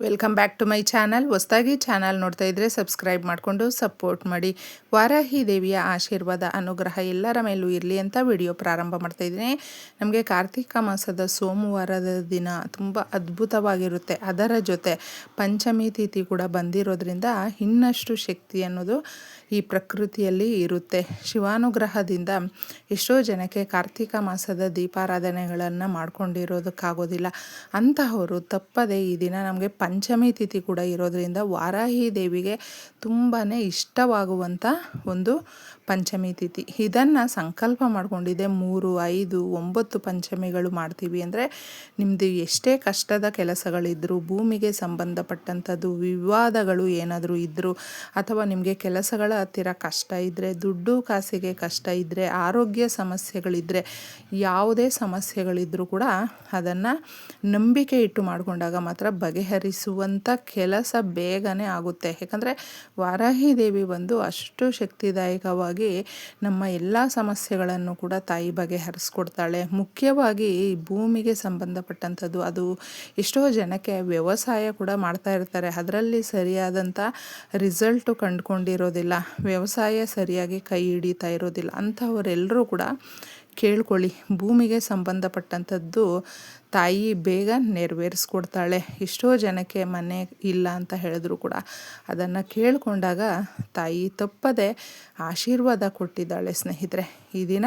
Welcome back to my channel ಹೊಸದಾಗಿ channel ನೋಡ್ತಾ ಇದ್ದರೆ ಸಬ್ಸ್ಕ್ರೈಬ್ ಮಾಡಿಕೊಂಡು ಸಪೋರ್ಟ್ ಮಾಡಿ. ವಾರಾಹಿ ದೇವಿಯ ಆಶೀರ್ವಾದ, ಅನುಗ್ರಹ ಎಲ್ಲರ ಮೇಲೂ ಇರಲಿ ಅಂತ ವಿಡಿಯೋ ಪ್ರಾರಂಭ ಮಾಡ್ತಾ ಇದ್ದೀನಿ. ನಮಗೆ ಕಾರ್ತಿಕ ಮಾಸದ ಸೋಮವಾರದ ದಿನ ತುಂಬ ಅದ್ಭುತವಾಗಿರುತ್ತೆ. ಅದರ ಜೊತೆ ಪಂಚಮಿ ತಿಥಿ ಕೂಡ ಬಂದಿರೋದ್ರಿಂದ ಇನ್ನಷ್ಟು ಶಕ್ತಿ ಅನ್ನೋದು ಈ ಪ್ರಕೃತಿಯಲ್ಲಿ ಇರುತ್ತೆ. ಶಿವಾನುಗ್ರಹದಿಂದ ಎಷ್ಟೋ ಜನಕ್ಕೆ ಕಾರ್ತಿಕ ಮಾಸದ ದೀಪಾರಾಧನೆಗಳನ್ನು ಮಾಡ್ಕೊಂಡಿರೋದಕ್ಕಾಗೋದಿಲ್ಲ. ಅಂತಹವರು ತಪ್ಪದೇ ಈ ದಿನ ನಮಗೆ ಪಂಚಮಿ ತಿಥಿ ಕೂಡ ಇರೋದರಿಂದ ವಾರಾಹಿ ದೇವಿಗೆ ತುಂಬಾ ಇಷ್ಟವಾಗುವಂಥ ಒಂದು ಪಂಚಮಿ ತಿಥಿ. ಇದನ್ನು ಸಂಕಲ್ಪ ಮಾಡಿಕೊಂಡಿದ್ದೆ ಮೂರು, ಐದು, ಒಂಬತ್ತು ಪಂಚಮಿಗಳು ಮಾಡ್ತೀವಿ ಅಂದರೆ ನಿಮ್ಮದು ಎಷ್ಟೇ ಕಷ್ಟದ ಕೆಲಸಗಳಿದ್ದರೂ ಭೂಮಿಗೆ ಸಂಬಂಧಪಟ್ಟಂಥದ್ದು, ವಿವಾದಗಳು ಏನಾದರೂ ಇದ್ದರೂ ಅಥವಾ ನಿಮಗೆ ಕೆಲಸಗಳ ಹತ್ತಿರ ಕಷ್ಟ ಇದ್ದರೆ ದುಡ್ಡು ಕಾಸಿಗೆ ಕಷ್ಟ ಇದ್ದರೆ ಆರೋಗ್ಯ ಸಮಸ್ಯೆಗಳಿದ್ದರೆ ಯಾವುದೇ ಸಮಸ್ಯೆಗಳಿದ್ದರೂ ಕೂಡ ಅದನ್ನು ನಂಬಿಕೆ ಇಟ್ಟು ಮಾಡಿಕೊಂಡಾಗ ಮಾತ್ರ ಬಗೆಹರಿಸುವಂಥ ಕೆಲಸ ಬೇಗನೆ ಆಗುತ್ತೆ. ಯಾಕಂದರೆ ವಾರಾಹಿ ದೇವಿ ಬಂದು ಅಷ್ಟು ಶಕ್ತಿದಾಯಕವಾಗಿ ನಮ್ಮ ಎಲ್ಲ ಸಮಸ್ಯೆಗಳನ್ನು ಕೂಡ ತಾಯಿ ಬಗೆ ಹರಿಸ್ಕೊಡ್ತಾಳೆ. ಮುಖ್ಯವಾಗಿ ಭೂಮಿಗೆ ಸಂಬಂಧಪಟ್ಟಂಥದ್ದು, ಅದು ಎಷ್ಟೋ ಜನಕ್ಕೆ ವ್ಯವಸಾಯ ಕೂಡ ಮಾಡ್ತಾ ಇರ್ತಾರೆ. ಅದರಲ್ಲಿ ಸರಿಯಾದಂಥ ರಿಸಲ್ಟು ಕಂಡುಕೊಂಡಿರೋದಿಲ್ಲ. ವ್ಯವಸಾಯ ಸರಿಯಾಗಿ ಕೈ ಹಿಡಿತಾ ಇರೋದಿಲ್ಲ. ಅಂಥವರೆಲ್ಲರೂ ಕೂಡ ಕೇಳ್ಕೊಳ್ಳಿ, ಭೂಮಿಗೆ ಸಂಬಂಧಪಟ್ಟಂಥದ್ದು ತಾಯಿ ಬೇಗ ನೆರವೇರಿಸ್ಕೊಡ್ತಾಳೆ. ಎಷ್ಟೋ ಜನಕ್ಕೆ ಮನೆ ಇಲ್ಲ ಅಂತ ಹೇಳಿದ್ರು ಕೂಡ. ಅದನ್ನು ಕೇಳಿಕೊಂಡಾಗ ತಾಯಿ ತಪ್ಪದೆ ಆಶೀರ್ವಾದ ಕೊಟ್ಟಿದ್ದಾಳೆ ಸ್ನೇಹಿತರೆ. ಈ ದಿನ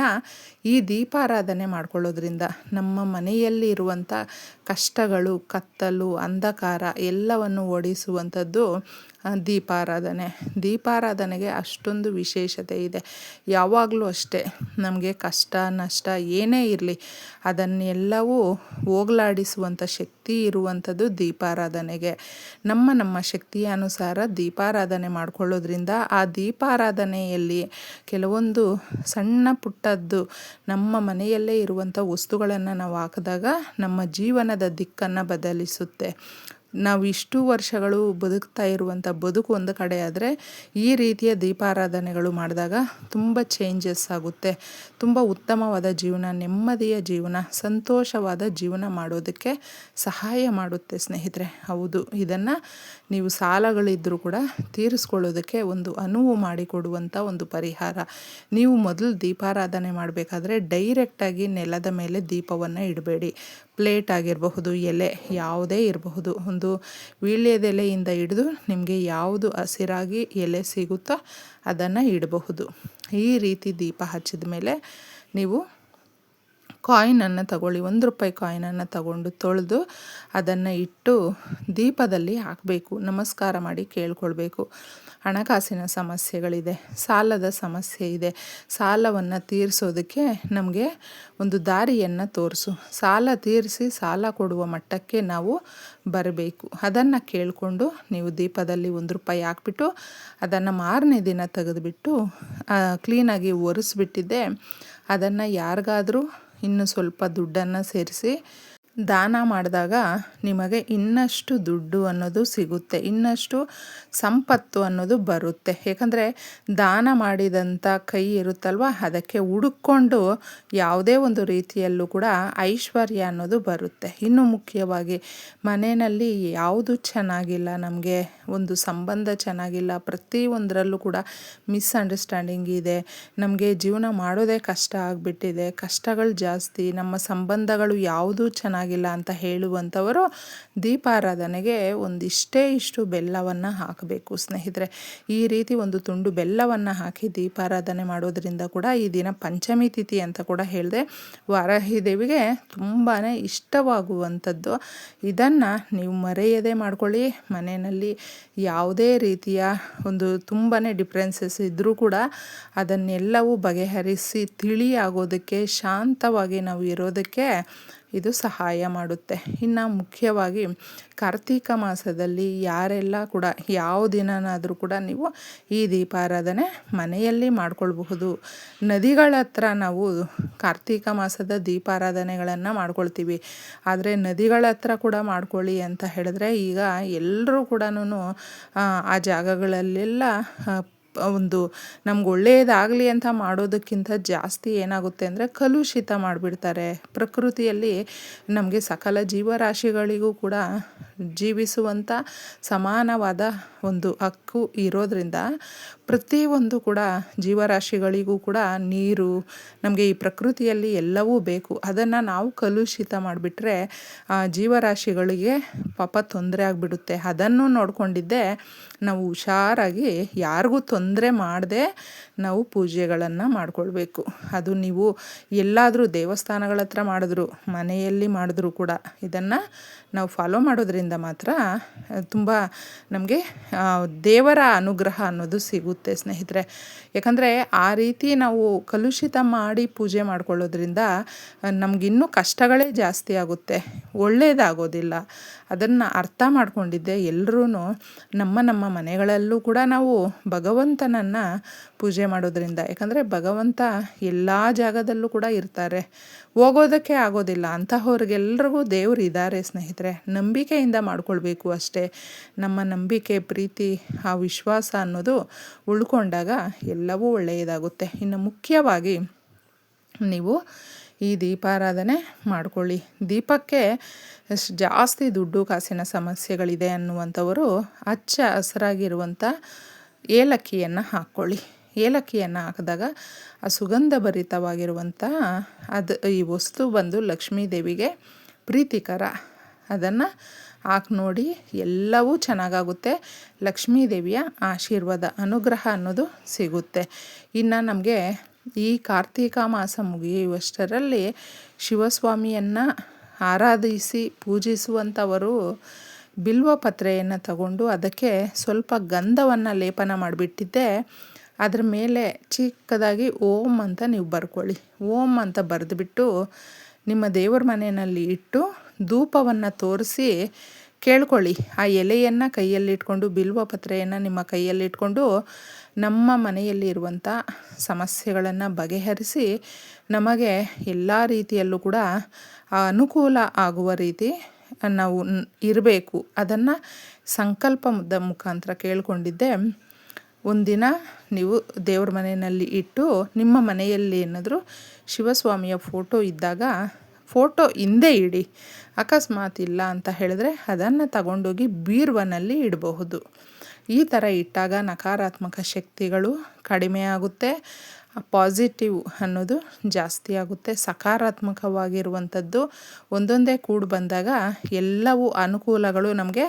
ಈ ದೀಪಾರಾಧನೆ ಮಾಡ್ಕೊಳ್ಳೋದ್ರಿಂದ ನಮ್ಮ ಮನೆಯಲ್ಲಿ ಇರುವಂಥ ಕಷ್ಟಗಳು, ಕತ್ತಲು, ಅಂಧಕಾರ ಎಲ್ಲವನ್ನು ಓಡಿಸುವಂಥದ್ದು ದೀಪಾರಾಧನೆ. ದೀಪಾರಾಧನೆಗೆ ಅಷ್ಟೊಂದು ವಿಶೇಷತೆ ಇದೆ. ಯಾವಾಗಲೂ ಅಷ್ಟೇ. ನಮಗೆ ಕಷ್ಟ, ನಷ್ಟ ಏನೇ ಇರಲಿ, ಅದನ್ನೆಲ್ಲವೂ ಹೋಗಲಾಡಿಸುವಂಥ ಶಕ್ತಿ ಇರುವಂಥದ್ದು ದೀಪಾರಾಧನೆಗೆ. ನಮ್ಮ ನಮ್ಮ ಶಕ್ತಿಯ ಅನುಸಾರ ದೀಪಾರಾಧನೆ ಮಾಡ್ಕೊಳ್ಳೋದ್ರಿಂದ ಆ ದೀಪಾರಾಧನೆಯಲ್ಲಿ ಕೆಲವೊಂದು ಸಣ್ಣ ಪುಟ್ಟದ್ದು ನಮ್ಮ ಮನೆಯಲ್ಲೇ ಇರುವಂಥ ವಸ್ತುಗಳನ್ನು ನಾವು ಹಾಕಿದಾಗ ನಮ್ಮ ಜೀವನದ ದಿಕ್ಕನ್ನು ಬದಲಿಸುತ್ತೆ. ನಾವು ಇಷ್ಟು ವರ್ಷಗಳು ಬದುಕ್ತಾ ಇರುವಂಥ ಬದುಕು ಒಂದು ಕಡೆ ಆದರೆ ಈ ರೀತಿಯ ದೀಪಾರಾಧನೆಗಳು ಮಾಡಿದಾಗ ತುಂಬ ಚೇಂಜಸ್ ಆಗುತ್ತೆ. ತುಂಬ ಉತ್ತಮವಾದ ಜೀವನ, ನೆಮ್ಮದಿಯ ಜೀವನ, ಸಂತೋಷವಾದ ಜೀವನ ಮಾಡೋದಕ್ಕೆ ಸಹಾಯ ಮಾಡುತ್ತೆ ಸ್ನೇಹಿತರೆ. ಹೌದು, ಇದನ್ನು ನೀವು ಸಾಲಗಳಿದ್ದರೂ ಕೂಡ ತೀರಿಸ್ಕೊಳ್ಳೋದಕ್ಕೆ ಒಂದು ಅನುವು ಮಾಡಿಕೊಡುವಂಥ ಒಂದು ಪರಿಹಾರ. ನೀವು ಮೊದಲು ದೀಪಾರಾಧನೆ ಮಾಡಬೇಕಾದ್ರೆ ಡೈರೆಕ್ಟಾಗಿ ನೆಲದ ಮೇಲೆ ದೀಪವನ್ನು ಇಡಬೇಡಿ. ಪ್ಲೇಟ್ ಆಗಿರಬಹುದು, ಎಲೆ ಯಾವುದೇ ಇರಬಹುದು, ಒಂದು ವೀಳ್ಯದೆಲೆಯಿಂದ ಹಿಡಿದು ನಿಮಗೆ ಯಾವುದು ಹಸಿರಾಗಿ ಎಲೆ ಸಿಗುತ್ತೋ ಅದನ್ನು ಇಡಬಹುದು. ಈ ರೀತಿ ದೀಪ ಹಚ್ಚಿದ ಮೇಲೆ ನೀವು ಕಾಯಿನನ್ನು ತಗೊಳ್ಳಿ, ಒಂದು ರೂಪಾಯಿ ಕಾಯಿನನ್ನು ತಗೊಂಡು ತೊಳೆದು ಅದನ್ನು ಇಟ್ಟು ದೀಪದಲ್ಲಿ ಹಾಕಬೇಕು. ನಮಸ್ಕಾರ ಮಾಡಿ ಕೇಳ್ಕೊಳ್ಬೇಕು. ಹಣಕಾಸಿನ ಸಮಸ್ಯೆಗಳಿದೆ, ಸಾಲದ ಸಮಸ್ಯೆ ಇದೆ. ಸಾಲವನ್ನು ತೀರಿಸೋದಕ್ಕೆ ನಮಗೆ ಒಂದು ದಾರಿಯನ್ನು ತೋರಿಸು. ಸಾಲ ತೀರಿಸಿ ಸಾಲ ಕೊಡುವ ಮಟ್ಟಕ್ಕೆ ನಾವು ಬರಬೇಕು. ಅದನ್ನು ಕೇಳಿಕೊಂಡು ನೀವು ದೀಪದಲ್ಲಿ ಒಂದು ರೂಪಾಯಿ ಹಾಕ್ಬಿಟ್ಟು ಅದನ್ನು ಮಾರನೇ ದಿನ ತೆಗೆದುಬಿಟ್ಟು ಕ್ಲೀನಾಗಿ ಒರೆಸ್ಬಿಟ್ಟಿದ್ದೆ. ಅದನ್ನು ಯಾರಿಗಾದರೂ ಇನ್ನು ಸ್ವಲ್ಪ ದುಡ್ಡನ್ನು ಸೇರಿಸಿ ದಾನ ಮಾಡಿದಾಗ ನಿಮಗೆ ಇನ್ನಷ್ಟು ದುಡ್ಡು ಅನ್ನೋದು ಸಿಗುತ್ತೆ, ಇನ್ನಷ್ಟು ಸಂಪತ್ತು ಅನ್ನೋದು ಬರುತ್ತೆ. ಏಕೆಂದರೆ ದಾನ ಮಾಡಿದಂಥ ಕೈ ಇರುತ್ತಲ್ವ, ಅದಕ್ಕೆ ಹುಡುಕೊಂಡು ಯಾವುದೇ ಒಂದು ರೀತಿಯಲ್ಲೂ ಕೂಡ ಐಶ್ವರ್ಯ ಅನ್ನೋದು ಬರುತ್ತೆ. ಇನ್ನು ಮುಖ್ಯವಾಗಿ ಮನೆಯಲ್ಲಿ ಯಾವುದು ಚೆನ್ನಾಗಿಲ್ಲ, ನಮಗೆ ಒಂದು ಸಂಬಂಧ ಚೆನ್ನಾಗಿಲ್ಲ ಪ್ರತಿಯೊಂದರಲ್ಲೂ ಕೂಡ ಮಿಸ್ಅಂಡರ್ಸ್ಟ್ಯಾಂಡಿಂಗ್ ಇದೆ, ನಮಗೆ ಜೀವನ ಮಾಡೋದೇ ಕಷ್ಟ ಆಗಿಬಿಟ್ಟಿದೆ, ಕಷ್ಟಗಳು ಜಾಸ್ತಿ, ನಮ್ಮ ಸಂಬಂಧಗಳು ಯಾವುದೂ ಚೆನ್ನಾಗಿ ಆಗಿಲ್ಲ ಅಂತ ಹೇಳುವಂಥವರು ದೀಪಾರಾಧನೆಗೆ ಒಂದಿಷ್ಟೇ ಇಷ್ಟು ಬೆಲ್ಲವನ್ನು ಹಾಕಬೇಕು. ಸ್ನೇಹಿತರೆ, ಈ ರೀತಿ ಒಂದು ತುಂಡು ಬೆಲ್ಲವನ್ನು ಹಾಕಿ ದೀಪಾರಾಧನೆ ಮಾಡೋದ್ರಿಂದ ಕೂಡ ಈ ದಿನ ಪಂಚಮಿ ತಿಥಿ ಅಂತ ಕೂಡ ಹೇಳಿದೆ ವಾರಾಹಿ ದೇವಿಗೆ ತುಂಬಾ ಇಷ್ಟವಾಗುವಂಥದ್ದು. ಇದನ್ನು ನೀವು ಮರೆಯದೇ ಮಾಡ್ಕೊಳ್ಳಿ. ಮನೆಯಲ್ಲಿ ಯಾವುದೇ ರೀತಿಯ ಒಂದು ತುಂಬಾ ಡಿಫ್ರೆನ್ಸಸ್ ಇದ್ದರೂ ಕೂಡ ಅದನ್ನೆಲ್ಲವೂ ಬಗೆಹರಿಸಿ ತಿಳಿಯಾಗೋದಕ್ಕೆ ಶಾಂತವಾಗಿ ನಾವು ಇರೋದಕ್ಕೆ ಇದು ಸಹಾಯ ಮಾಡುತ್ತೆ. ಇನ್ನು ಮುಖ್ಯವಾಗಿ ಕಾರ್ತೀಕ ಮಾಸದಲ್ಲಿ ಯಾರೆಲ್ಲ ಕೂಡ ಯಾವ ದಿನನಾದರೂ ಕೂಡ ನೀವು ಈ ದೀಪಾರಾಧನೆ ಮನೆಯಲ್ಲಿ ಮಾಡ್ಕೊಳ್ಬಹುದು. ನದಿಗಳ ಹತ್ರ ನಾವು ಕಾರ್ತೀಕ ಮಾಸದ ದೀಪಾರಾಧನೆಗಳನ್ನು ಮಾಡ್ಕೊಳ್ತೀವಿ. ಆದರೆ ನದಿಗಳ ಹತ್ರ ಕೂಡ ಮಾಡ್ಕೊಳ್ಳಿ ಅಂತ ಹೇಳಿದ್ರೆ ಈಗ ಎಲ್ಲರೂ ಕೂಡ ಆ ಜಾಗಗಳಲ್ಲೆಲ್ಲ ಒಂದು ನಮ್ಗೆ ಒಳ್ಳೆಯದಾಗಲಿ ಅಂತ ಮಾಡೋದಕ್ಕಿಂತ ಜಾಸ್ತಿ ಏನಾಗುತ್ತೆ ಅಂದರೆ ಕಲುಷಿತ ಮಾಡಿಬಿಡ್ತಾರೆ. ಪ್ರಕೃತಿಯಲ್ಲಿ ನಮಗೆ ಸಕಲ ಜೀವರಾಶಿಗಳಿಗೂ ಕೂಡ ಜೀವಿಸುವಂಥ ಸಮಾನವಾದ ಒಂದು ಹಕ್ಕು ಇರೋದರಿಂದ ಪ್ರತಿಯೊಂದು ಕೂಡ ಜೀವರಾಶಿಗಳಿಗೂ ಕೂಡ ನೀರು, ನಮಗೆ ಈ ಪ್ರಕೃತಿಯಲ್ಲಿ ಎಲ್ಲವೂ ಬೇಕು. ಅದನ್ನು ನಾವು ಕಲುಷಿತ ಮಾಡಿಬಿಟ್ರೆ ಜೀವರಾಶಿಗಳಿಗೆ ಪಾಪ ತೊಂದರೆ ಆಗಿಬಿಡುತ್ತೆ. ಅದನ್ನು ನೋಡಿಕೊಂಡಿದ್ದೆ, ನಾವು ಹುಷಾರಾಗಿ ಯಾರಿಗೂ ತೊಂದರೆ ಮಾಡದೆ ನಾವು ಪೂಜೆಗಳನ್ನು ಮಾಡಿಕೊಳ್ಬೇಕು. ಅದು ನೀವು ಎಲ್ಲಾದರೂ ದೇವಸ್ಥಾನಗಳ ಹತ್ರ ಮಾಡಿದ್ರು, ಮನೆಯಲ್ಲಿ ಮಾಡಿದ್ರು ಕೂಡ ಇದನ್ನು ನಾವು ಫಾಲೋ ಮಾಡೋದ್ರಿಂದ ಮಾತ್ರ, ತುಂಬ ನಮಗೆ ದೇವರ ಅನುಗ್ರಹ ಅನ್ನೋದು ಸಿಗುತ್ತೆ. ಸ್ನೇಹಿತರೆ. ಯಾಕಂದರೆ ಆ ರೀತಿ ನಾವು ಕಲುಷಿತ ಮಾಡಿ ಪೂಜೆ ಮಾಡ್ಕೊಳ್ಳೋದ್ರಿಂದ ನಮಗಿನ್ನೂ ಕಷ್ಟಗಳೇ ಜಾಸ್ತಿ ಆಗುತ್ತೆ. ಒಳ್ಳೆಯದಾಗೋದಿಲ್ಲ ಅದನ್ನು ಅರ್ಥ ಮಾಡಿಕೊಂಡಿದ್ದೆ ಎಲ್ಲರೂ ನಮ್ಮ ನಮ್ಮ ಮನೆಗಳಲ್ಲೂ ಕೂಡ ನಾವು ಭಗವಂತನನ್ನು ಪೂಜೆ ಮಾಡೋದ್ರಿಂದ. ಯಾಕಂದರೆ ಭಗವಂತ ಎಲ್ಲ ಜಾಗದಲ್ಲೂ ಕೂಡ ಇರ್ತಾರೆ. ಹೋಗೋದಕ್ಕೆ ಆಗೋದಿಲ್ಲ. ಅಂತಹವ್ರಿಗೆಲ್ರಿಗೂ ದೇವರು ಇದ್ದಾರೆ ಸ್ನೇಹಿತರೆ. ನಂಬಿಕೆಯಿಂದ ಮಾಡ್ಕೊಳ್ಬೇಕು ಅಷ್ಟೇ. ನಮ್ಮ ನಂಬಿಕೆ, ಪ್ರೀತಿ, ಆ ವಿಶ್ವಾಸ ಅನ್ನೋದು ಉಳ್ಕೊಂಡಾಗ ಎಲ್ಲವೂ ಒಳ್ಳೆಯದಾಗುತ್ತೆ. ಇನ್ನು ಮುಖ್ಯವಾಗಿ ನೀವು ಈ ದೀಪಾರಾಧನೆ ಮಾಡಿಕೊಳ್ಳಿ. ದೀಪಕ್ಕೆ ಜಾಸ್ತಿ ದುಡ್ಡು ಕಾಸಿನ ಸಮಸ್ಯೆಗಳಿದೆ ಅನ್ನುವಂಥವರು ಹಚ್ಚ ಹಸಿರಾಗಿರುವಂಥ ಏಲಕ್ಕಿಯನ್ನು ಹಾಕ್ಕೊಳ್ಳಿ. ಏಲಕ್ಕಿಯನ್ನು ಹಾಕಿದಾಗ ಆ ಸುಗಂಧ ಭರಿತವಾಗಿರುವಂಥ ಅದು ಈ ವಸ್ತು ಬಂದು ಲಕ್ಷ್ಮೀ ದೇವಿಗೆ ಪ್ರೀತಿಕರ. ಅದನ್ನು ಹಾಕಿ ನೋಡಿ, ಎಲ್ಲವೂ ಚೆನ್ನಾಗಾಗುತ್ತೆ. ಲಕ್ಷ್ಮೀ ದೇವಿಯ ಆಶೀರ್ವಾದ, ಅನುಗ್ರಹ ಅನ್ನೋದು ಸಿಗುತ್ತೆ. ಇನ್ನು ನಮಗೆ ಈ ಕಾರ್ತೀಕ ಮಾಸ ಮುಗಿಯುವಷ್ಟರಲ್ಲಿ ಶಿವಸ್ವಾಮಿಯನ್ನು ಆರಾಧಿಸಿ ಪೂಜಿಸುವಂಥವರು ಬಿಲ್ವ ಪತ್ರೆಯನ್ನು ತಗೊಂಡು ಅದಕ್ಕೆ ಸ್ವಲ್ಪ ಗಂಧವನ್ನು ಲೇಪನ ಮಾಡಿಬಿಟ್ಟಿದ್ದೆ. ಅದರ ಮೇಲೆ ಚಿಕ್ಕದಾಗಿ ಓಂ ಅಂತ ನೀವು ಬರ್ಕೊಳ್ಳಿ. ಓಂ ಅಂತ ಬರೆದುಬಿಟ್ಟು ನಿಮ್ಮ ದೇವರ ಮನೆಯಲ್ಲಿ ಇಟ್ಟು ಧೂಪವನ್ನು ತೋರಿಸಿ ಕೇಳ್ಕೊಳ್ಳಿ. ಆ ಎಲೆಯನ್ನು ಕೈಯಲ್ಲಿಟ್ಕೊಂಡು, ಬಿಲ್ವ ಪತ್ರೆಯನ್ನು ನಿಮ್ಮ ಕೈಯಲ್ಲಿಟ್ಕೊಂಡು, ನಮ್ಮ ಮನೆಯಲ್ಲಿ ಇರುವಂಥ ಸಮಸ್ಯೆಗಳನ್ನು ಬಗೆಹರಿಸಿ ನಮಗೆ ಎಲ್ಲ ರೀತಿಯಲ್ಲೂ ಕೂಡ ಅನುಕೂಲ ಆಗುವ ರೀತಿ ನಾವು ಇರಬೇಕು. ಅದನ್ನು ಸಂಕಲ್ಪದ ಮುಖಾಂತರ ಕೇಳಿಕೊಂಡಿದ್ದೆ. ಒಂದಿನ ನೀವು ದೇವ್ರ ಮನೆಯಲ್ಲಿ ಇಟ್ಟು, ನಿಮ್ಮ ಮನೆಯಲ್ಲಿ ಏನಾದರೂ ಶಿವಸ್ವಾಮಿಯ ಫೋಟೋ ಇದ್ದಾಗ ಫೋಟೋ ಹಿಂದೆ ಇಡಿ, ಅಕಸ್ಮಾತ್ ಇಲ್ಲ ಅಂತ ಹೇಳಿದ್ರೆ ಅದನ್ನು ತಗೊಂಡೋಗಿ ಬೀರ್ವನಲ್ಲಿ ಇಡಬಹುದು. ಈ ಥರ ಇಟ್ಟಾಗ ನಕಾರಾತ್ಮಕ ಶಕ್ತಿಗಳು ಕಡಿಮೆ ಆಗುತ್ತೆ ಪಾಸಿಟಿವ್ ಅನ್ನೋದು ಜಾಸ್ತಿ ಆಗುತ್ತೆ. ಸಕಾರಾತ್ಮಕವಾಗಿರುವಂಥದ್ದು ಒಂದೊಂದೇ ಕೂಡು ಬಂದಾಗ ಎಲ್ಲವೂ ಅನುಕೂಲಗಳು ನಮಗೆ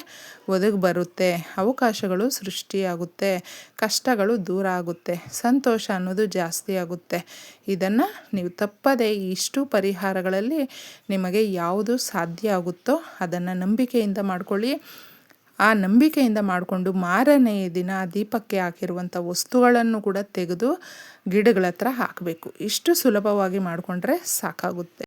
ಒದಗಿ ಬರುತ್ತೆ. ಅವಕಾಶಗಳು ಸೃಷ್ಟಿಯಾಗುತ್ತೆ. ಕಷ್ಟಗಳು ದೂರ ಆಗುತ್ತೆ. ಸಂತೋಷ ಅನ್ನೋದು ಜಾಸ್ತಿ ಆಗುತ್ತೆ. ಇದನ್ನು ನೀವು ತಪ್ಪದೇ ಇಷ್ಟು ಪರಿಹಾರಗಳಲ್ಲಿ ನಿಮಗೆ ಯಾವುದು ಸಾಧ್ಯ ಆಗುತ್ತೋ ಅದನ್ನು ನಂಬಿಕೆಯಿಂದ ಮಾಡ್ಕೊಳ್ಳಿ. ಆ ನಂಬಿಕೆಯಿಂದ ಮಾಡಿಕೊಂಡು ಮಾರನೆಯ ದಿನ ದೀಪಕ್ಕೆ ಹಾಕಿರುವಂಥ ವಸ್ತುಗಳನ್ನು ಕೂಡ ತೆಗೆದು ಗಿಡಗಳ ಹತ್ರ ಹಾಕಬೇಕು. ಇಷ್ಟು ಸುಲಭವಾಗಿ ಮಾಡಿಕೊಂಡ್ರೆ ಸಾಕಾಗುತ್ತೆ.